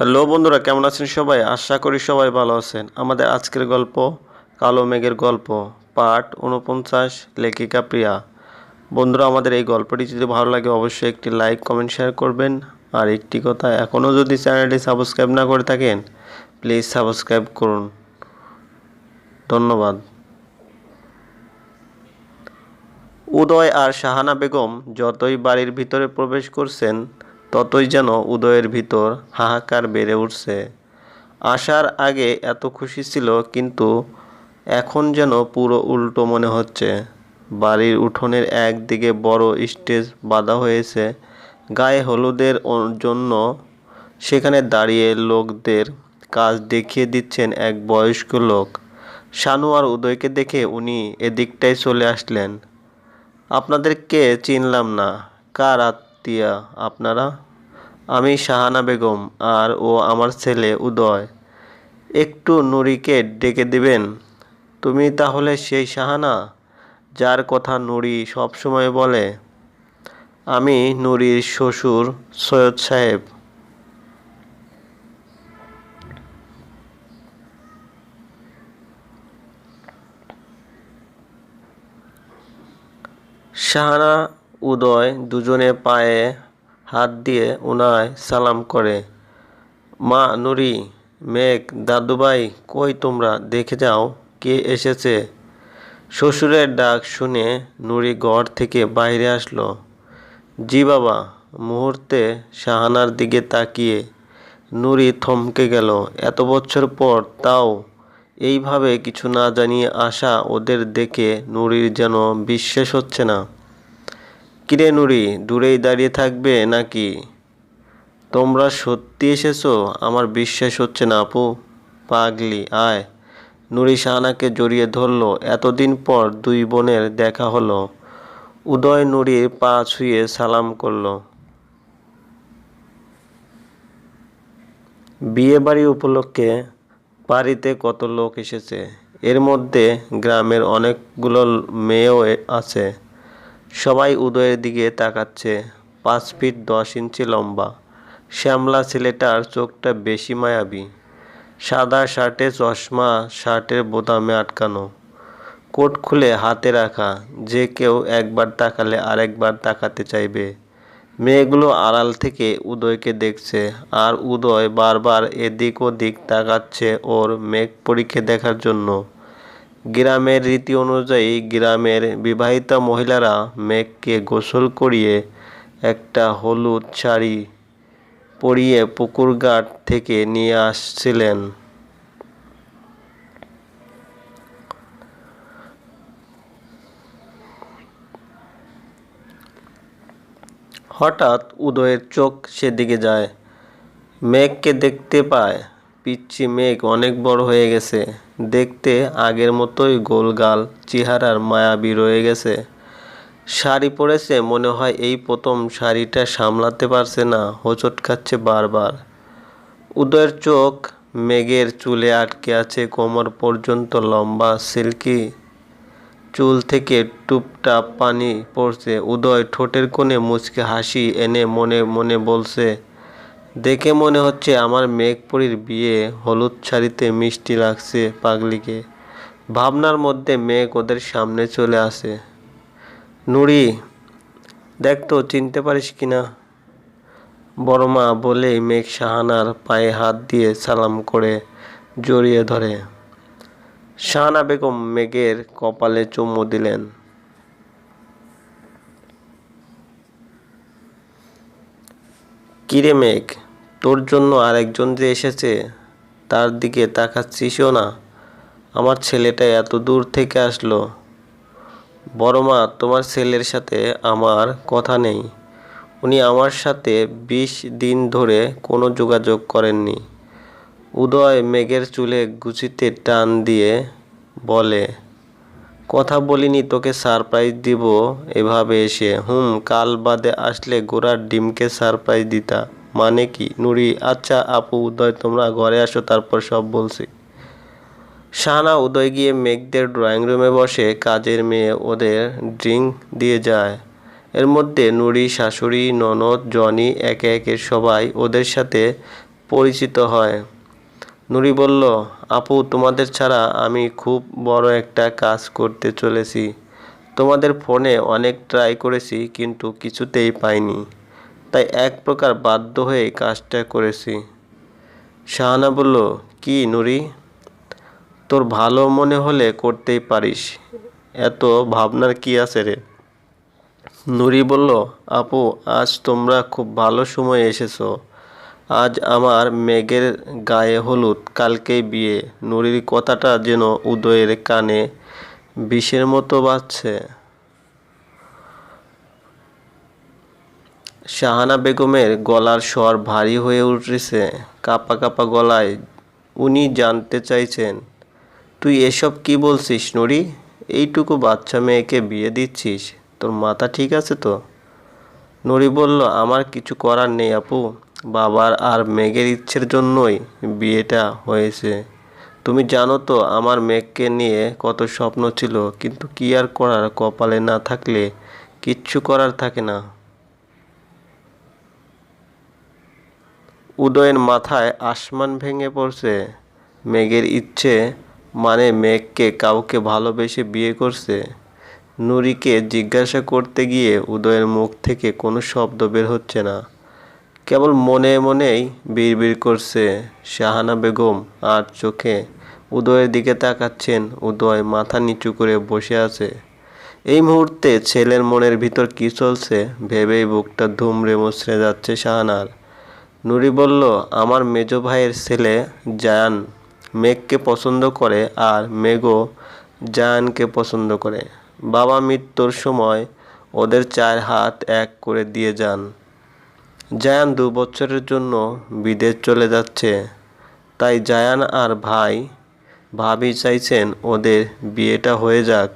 Hello বন্ধুরা, কেমন আছেন সবাই? আশা করি সবাই ভালো আছেন। আমাদের আজকের গল্প, কালো মেঘের গল্প, পার্ট উনপঞ্চাশ লেখিকা প্রিয়া। বন্ধুরা, আমাদের এই গল্পটি যদি ভালো লাগে, অবশ্যই একটি লাইক, কমেন্ট, শেয়ার করবেন। আর একটি কথা এখনও যদি চ্যানেলটি সাবস্ক্রাইব না করে থাকেন, প্লিজ সাবস্ক্রাইব করুন। ধন্যবাদ। উদয় আর শাহানা বেগম যতই বাড়ির ভিতরে প্রবেশ করছেন ততই যেন উদয়ের ভিতর হাহাকার বেড়ে উঠছে। আসার আগে এত খুশি ছিল, কিন্তু এখন যেন পুরো উল্টো মনে হচ্ছে। বাড়ির উঠোনের একদিকে বড় স্টেজ বাঁধা হয়েছে, গায়ে হলুদের জন্য। সেখানে দাঁড়িয়ে লোকদের কাজ দেখিয়ে দিচ্ছেন এক বয়স্ক লোক। শানু আর উদয়কে দেখে উনি এদিকটায় চলে আসলেন। আপনাদেরকে চিনলাম না? কার আত্মীয়া আপনারা, আমি শাহানা বেগম আর ও আমার ছেলে উদয়, একটু নুরিকে ডেকে দিবেন। তুমি তাহলে সেই শাহানা, যার কথা নুরি সবসময় বলে? আমি নুরির শ্বশুর সৈয়দ সাহেব। শাহানা উদয় দুজনে পায়ে হাত দিয়ে উনায় সালাম করে, মা নুরি, মেঘ, দাদুভাই, কই তোমরা? দেখে যাও, কে এসেছে? শ্বশুরের ডাক শুনে নুরি ঘর থেকে বাইরে আসলো। জি বাবা। মুহূর্তে শাহানার দিকে তাকিয়ে নুরি থমকে গেল। এত বছর পর তাও এইভাবে কিছু না জানিয়ে আসা ওদের দেখে নুরির যেন বিশ্বাস হচ্ছে না। কিরে নুরি, দূরেই দাঁড়িয়ে থাকবে নাকি? তোমরা সত্যি এসেছ? আমার বিশ্বাস হচ্ছে না আপু। পাগলি, আয়। নুরি শাহানাকে জড়িয়ে ধরলো। এতদিন পর দুই বোনের দেখা হলো। উদয় নুরির পা ছুঁয়ে সালাম করল। বিয়ে বাড়ি উপলক্ষে বাড়িতে কত লোক এসেছে? এর মধ্যে গ্রামের অনেকগুলো মেয়েও আছে। সবাই উদয়ের দিকে তাকাচ্ছে, পাঁচ ফিট দশ ইঞ্চি লম্বা। শ্যামলা ছেলেটার চোখটা বেশি মায়াবী। সাদা শার্টে চশমা, শার্টের বোতামে আটকানো। কোট খুলে হাতে রাখা, যে কেউ একবার তাকালে আরেকবার তাকাতে চাইবে। মেয়েগুলো আড়াল থেকে উদয়কে দেখছে, আর উদয় বারবার এদিক ওদিক তাকাচ্ছে ওর মেঘ পরীক্ষা দেখার জন্য। গ্রামের রীতি অনুযায়ী গ্রামের বিবাহিতা মহিলারা মেঘকে গোসল করিয়ে একটা হলুদ শাড়ি পরিয়ে পুকুর ঘাট থেকে নিয়ে আসছিলেন। হঠাৎ উদয়ের চোখ সেদিকে যায়। মেঘকে দেখতে পায় পিচ্ছি মেঘ অনেক বড় হয়ে গেছে। দেখতে আগের মতোই গোলগাল, চেহারার মায়াবী রয়ে গেছে। শাড়ি পরেছে মনে হয় এই প্রথম শাড়িটা সামলাতে পারছে না, হোঁচট খাচ্ছে বারবার। উদয়ের চোখ মেঘের চুলে আটকে আছে, কোমর পর্যন্ত লম্বা, সিল্কি। চুল থেকে টুপটাপ পানি পড়ছে। উদয় ঠোঁটের কোণে মুচকে হাসি এনে মনে মনে বলছে দেখে মনে হচ্ছে আমার মেঘপুরীর বিয়ে হলুদ শাড়িতে মিষ্টি লাগছে পাগলিকে। ভাবনার মধ্যে মেঘ ওদের সামনে চলে আসে। নুড়ি দেখ তো, চিনতে পারিস কিনা বড় মা বলেই মেঘ শাহানার পায়ে হাত দিয়ে সালাম করে জড়িয়ে ধরে। শাহানা বেগম মেঘের কপালে চুমু দিলেন। কিরে মেঘ, তোর জন্য আরেকজন যে এসেছে, তার দিকে তাকাচ্ছিসও না। আমার ছেলেটা এত দূর থেকে আসলো। বড় মা তোমার ছেলের সাথে আমার কথা নেই। উনি আমার সাথে বিশ দিন ধরে কোনো যোগাযোগ করেননি। উদয় মেঘের চুলে গুছিতে টান দিয়ে বলে কথা বলিনি, তোকে সারপ্রাইজ দিব এভাবে এসে। হুম, কাল বাদে আসলে গোড়ার ডিমকে সারপ্রাইজ দিতা। মানে কি? নুরি আচ্ছা আপু, উদয়, তোমরা ঘরে আসো, তারপর সব বলছি। শাহানা, উদয় গিয়ে মেঘদের ড্রয়িং রুমে বসে, কাজের মেয়ে ওদের ড্রিঙ্ক দিয়ে যায়। এর মধ্যে নুরি, শাশুড়ি, ননদ, জনি, একে একে সবাই ওদের সাথে পরিচিত হয়। নুরি বলল, আপু, তোমাদের ছাড়া আমি খুব বড় একটা কাজ করতে চলেছি। তোমাদের ফোনে অনেক ট্রাই করেছি, কিন্তু কিছুতেই পাইনি। তাই এক প্রকার বাধ্য হয়ে কাজটা করেছি। শাহানা বলল, কি নুরি? তোর ভালো মনে হলে করতেই পারিস। এত ভাবনার কি আছে রে? নুরি বলল, আপু, আজ তোমরা খুব ভালো সময় এসেছ। আজ আমার মেঘের গায়ে হলুদ, কালকেই বিয়ে। নুরির কথাটা যেন উদয়ের কানে বিষের মতো বাজছে। শাহানা বেগমের গলার স্বর ভারী হয়ে উঠেছে, কাপা কাপা গলায়। উনি জানতে চাইছেন, তুই এসব কি বলছিস নুরি? এইটুকু বাচ্চা মেয়েকে বিয়ে দিচ্ছিস? তোর মাথা ঠিক আছে তো? নুরি বলল, আমার কিছু করার নেই আপু। বাবার আর মেঘের ইচ্ছের জন্যই বিয়েটা হয়েছে। তুমি জানো তো, আমার মেঘকে নিয়ে কত স্বপ্ন ছিল, কিন্তু কি আর করার কপালে না থাকলে কিচ্ছু করার থাকে না। উদয়ের মাথায় আসমান ভেঙে পড়ছে। মেঘের ইচ্ছে মানে মেঘকে কাউকে ভালোবেসে বিয়ে করছে। নুরিকে জিজ্ঞাসা করতে গিয়ে উদয়ের মুখ থেকে কোনো শব্দ বের হচ্ছে না। কেবল মনে মনেই বিড়বিড় করছে শাহানা বেগম আর চোখে উদয়ের দিকে তাকাচ্ছেন। উদয় মাথা নিচু করে বসে আছে। এই মুহূর্তে ছেলের মনের ভিতর কী চলছে ভেবেই বুকটা ধুমড়ে মুচড়ে যাচ্ছে শাহানার। নুরি বলল, আমার মেজ ভাইয়ের ছেলে জায়ান মেঘকে পছন্দ করে আর মেঘও জায়ানকে পছন্দ করে। বাবা মৃত্যুর সময় ওদের চার হাত এক করে দিয়ে যান। জায়ান দু বছরের জন্য বিদেশ চলে যাচ্ছে। তাই জায়ান আর ভাই ভাবি চাইছেন ওদের বিয়েটা হয়ে যাক।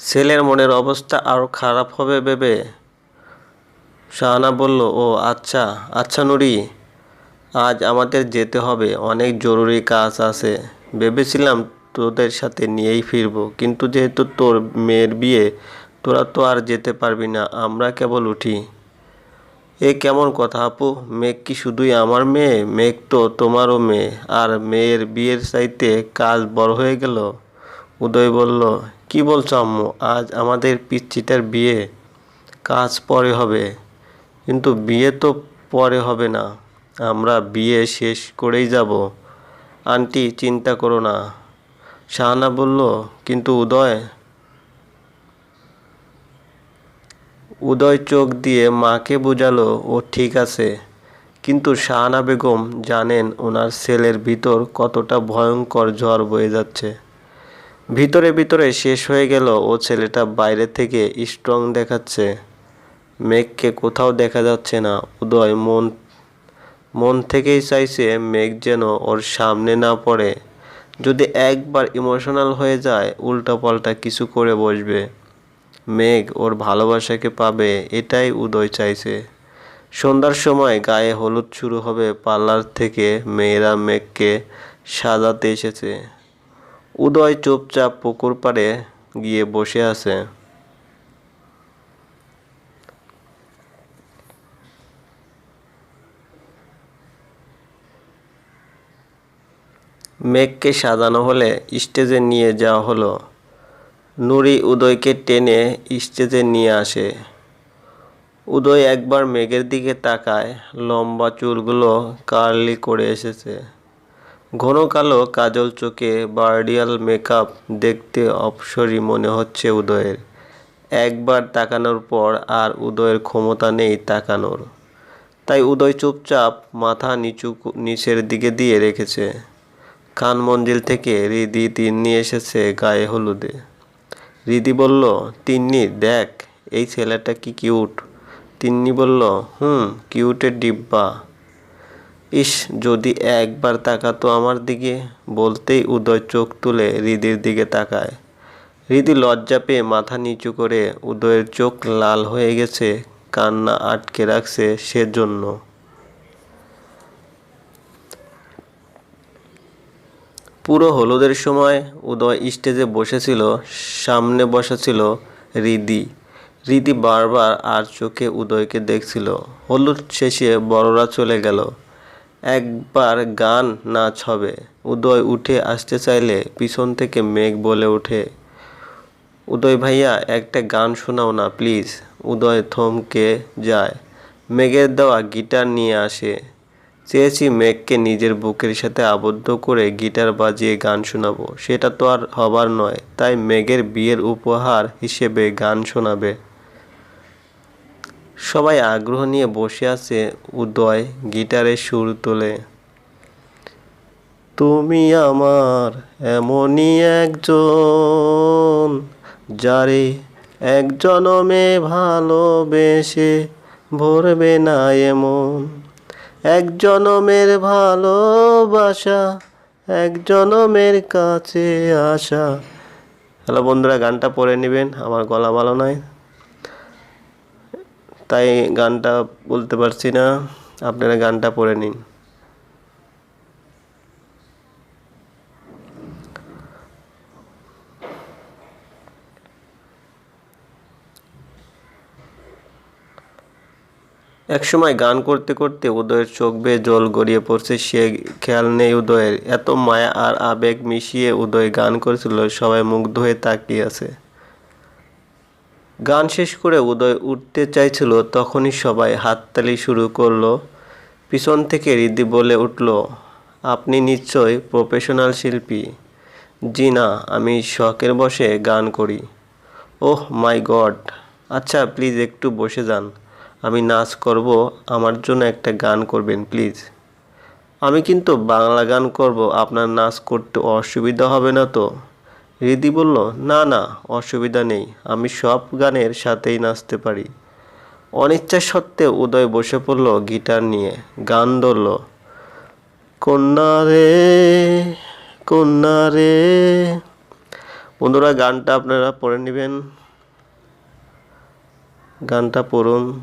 ছেলের মনের অবস্থা আরও খারাপ হবে ভেবে শাহানা বলল, ও আচ্ছা আচ্ছা নুরি, আজ আমাদের যেতে হবে, অনেক জরুরি কাজ আছে। ভেবেছিলাম তোদের সাথে নিয়েই ফিরবো, কিন্তু যেহেতু তোর মেয়ের বিয়ে তোরা তো আর যেতে পারবি না, আমরা কেবল উঠি। এ কেমন কথা আপু, মেঘ কি শুধুই আমার মেয়ে? মেঘ তো তোমারও মেয়ে, আর মেয়ের বিয়ের চাইতে কাজ বড় হয়ে গেল। উদয় বলল, কি বলছো আম্মু, আজ আমাদের পিচ্চিটার বিয়ে। কাজ পরে হবে, কিন্তু বিয়ে তো পরে হবে না। আমরা বিয়ে শেষ করেই যাব। আন্টি, চিন্তা করো না। শাহানা বলল, কিন্তু উদয় উদয় চোখ দিয়ে মাকে বোঝালো, ও ঠিক আছে। কিন্তু শাহানা বেগম জানেন ওনার ছেলের ভিতর কতটা ভয়ঙ্কর ঝড় বয়ে যাচ্ছে। ভিতরে ভিতরে শেষ হয়ে গেল, ও ছেলেটা বাইরে থেকে স্ট্রং দেখাচ্ছে। মেঘকে কোথাও দেখা যাচ্ছে না। উদয় মন মন থেকেই চাইছে মেঘ যেন ওর সামনে না পড়ে। যদি একবার ইমোশনাল হয়ে যায়, উল্টাপাল্টা কিছু করে বসবে। মেঘ ওর ভালোবাসাকে পাবে, এটাই উদয় চাইছে। সন্ধ্যার সময় গায়ে হলুদ শুরু হবে পার্লার থেকে, মেয়েরা মেঘকে সাজাতে এসেছে। উদয় চুপচাপ পুকুর পাড়ে গিয়ে বসে আছে। মেঘকে সাজানো হলে স্টেজে নিয়ে যাওয়া হলো। নুরি উদয়কে টেনে স্টেজে নিয়ে আসে। উদয় একবার মেঘের দিকে তাকায়, লম্বা চুলগুলো কার্লি করে এসেছে। ঘন কালো কাজল চোখে বার্ডিয়াল মেকআপ দেখতে অপসরী মনে হচ্ছে উদয়ের। একবার তাকানোর পর আর উদয়ের ক্ষমতা নেই তাকানোর। তাই উদয় চুপচাপ মাথা নিচু নিচের দিকে দিয়ে রেখেছে। খান মঞ্জিল থেকে রিদি নিয়ে এসেছে গায়ে হলুদে। রিদি বলল, তিন্নি, দেখ, এই ছেলেটা কি কিউট? তিন্নি বলল, হুম, কিউটের ডিব্বা। ইস, যদি একবার তাকাতো আমার দিকে, বলতেই উদয় চোখ তুলে হৃদির দিকে তাকায়। হৃদি লজ্জা পেয়ে মাথা নিচু করে উদয়ের চোখ লাল হয়ে গেছে, কান্না আটকে রাখছে সেজন্য। পুরো হলুদের সময় উদয় স্টেজে বসেছিল, সামনে বসা ছিল রিদি রীতি বারবার আর চোখে উদয়কে দেখছিল। হলুদ শেষে বড়রা চলে গেল। একবার গান নাচ হবে উদয় উঠে আসতে চাইলে পিছন থেকে মেঘ বলে ওঠে, উদয় ভাইয়া, একটা গান শোনাও না, প্লিজ। উদয় থমকে যায়। মেঘের দেওয়া গিটার নিয়ে আসে। চেয়েছি মেঘকে নিজের বুকের সাথে আবদ্ধ করে গিটার বাজিয়ে গান শোনাবো। সেটা তো আর হবার নয়, তাই মেঘের বিয়ের উপহার হিসেবে গান শোনাবে। সবাই আগ্রহ নিয়ে বসে আছে উদয় গিটারে সুর তোলে। তুমি আমার এমনই একজন, যারে এক জনমে ভালোবেসে ভরবে না এমন এক জনমের ভালোবাসা, এক জনমের কাছে আসা। হ্যালো বন্ধুরা, গানটা পড়ে নেবেন, আমার গলা ভালো নয়। তাই গানটা বলতে পারছি না। আপনারা গানটা পড়ে নিন। একসময় গান করতে করতে উদয়ের চোখ বেয়ে জল গড়িয়ে পড়ছে। সে খেয়াল নেই উদয়ের। এত মায়া আর আবেগ মিশিয়ে উদয় গান করেছিল, সবাই মুগ্ধ হয়ে তাকিয়ে আছে। গান শেষ করে উদয় উঠতে চাইছিল, তখনই সবাই হাততালি শুরু করল। পিছন থেকে রিদি বলে উঠল, আপনি নিশ্চয় প্রফেশনাল শিল্পী। জি না, আমি শখের বসে গান করি। ওহ মাই গড। আচ্ছা প্লিজ একটু বসে যান। আমি নাচ করব, আমার জন্য একটা গান করবেন, প্লিজ। আমি কিন্তু বাংলা গান করব, আপনার নাচ করতে অসুবিধা হবে না তো? রিদি বলল, না না, অসুবিধা নেই, আমি সব গানের সাথেই নাচতে পারি। অনিচ্ছা সত্ত্বেও উদয় বসে পড়ল গিটার নিয়ে, গান ধরল। কন্যা রে কন্যা রে। বন্ধুরা, গানটা আপনারা পড়ে নেবেন। গানটা পড়ুন।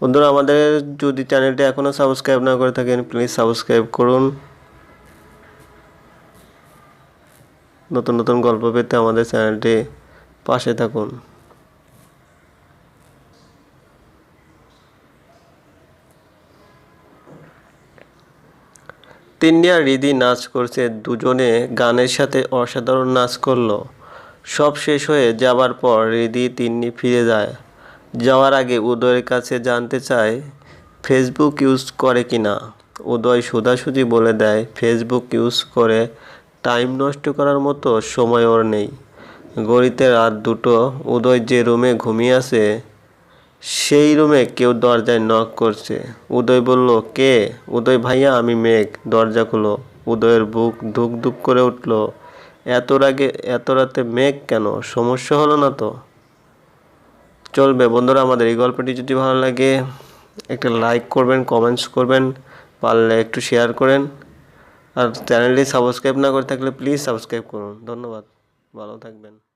বন্ধুরা, আমাদের যদি চ্যানেলটি এখনও সাবস্ক্রাইব না করে থাকেন প্লিজ সাবস্ক্রাইব করুন। নতুন নতুন গল্প পেতে আমাদের চ্যানেলটি পাশে থাকুন। আর রিদি নাচ করছে, দুজনে গানের সাথে অসাধারণ নাচ করল। সব শেষ হয়ে যাবার পর রিদি তিন্নি ফিরে যায়। যাওয়ার আগে উদয়ের কাছে জানতে চায়, ফেসবুক ইউজ করে কি না? উদয় সোজাসুজি বলে দেয়, ফেসবুক ইউজ করে টাইম নষ্ট করার মতো সময় ওর নেই। গড়িতে রাত দুটো, উদয় যে রুমে ঘুমিয়ে আছে, সেই রুমে কেউ দরজায় নক করছে। উদয় বলল, কে? উদয় ভাইয়া, আমি মেঘ। দরজা খুলো। উদয়ের বুক ধুক ধুক করে উঠল। এত রাগে, এত রাতে মেঘ কেন? সমস্যা হলো না তো? চলবে, বন্ধুরা, আমাদের এই গল্পটি যদি ভালো লাগে, একটা লাইক করবেন কমেন্টস করবেন, পারলে একটু শেয়ার করেন, আর চ্যানেলটি সাবস্ক্রাইব না করে থাকলে প্লিজ সাবস্ক্রাইব করুন। ধন্যবাদ, ভালো থাকবেন।